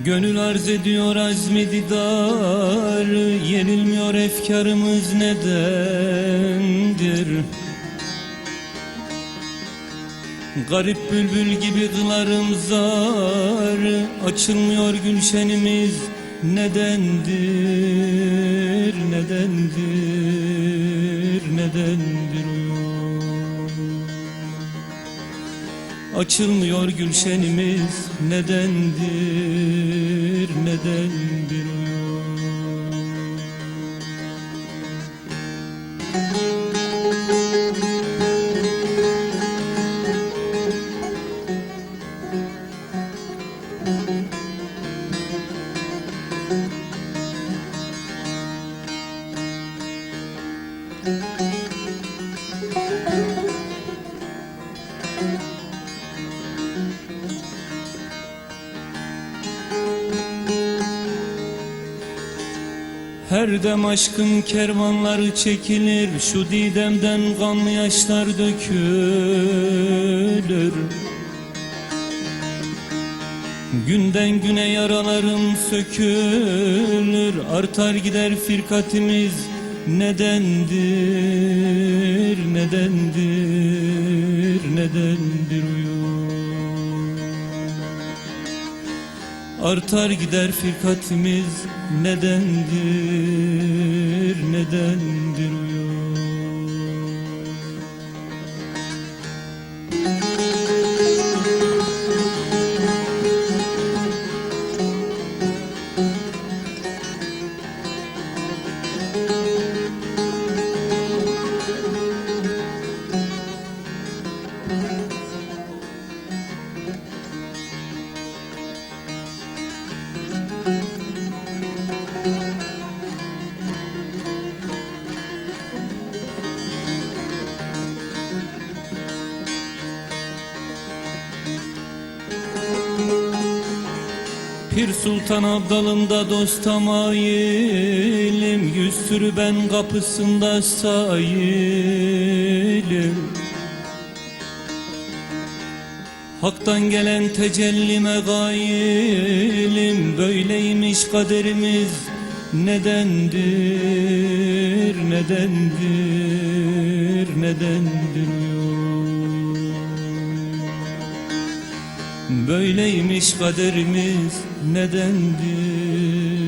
Gönül arz ediyor azmi didar Yenilmiyor efkarımız nedendir? Garip bülbül gibi kılarım zar Açılmıyor gülşenimiz nedendir Nedendir, nedendir Açılmıyor gülşenimiz. Nedendir, nedendir uyum Her dem aşkın kervanları çekilir Şu didemden kanlı yaşlar dökülür. Günden güne yaralarım sökülür Artar gider firkatimiz Nedendir, nedendir, nedendir uyum Artar gider firkatimiz nedendir, Pir Sultan Abdalımda dosta mailim Yüz sürü ben kapısında sayilim Hak'tan gelen tecellime gailim Böyleymiş kaderimiz nedendir, nedendir, nedendir Böyleymiş kaderimiz nedendir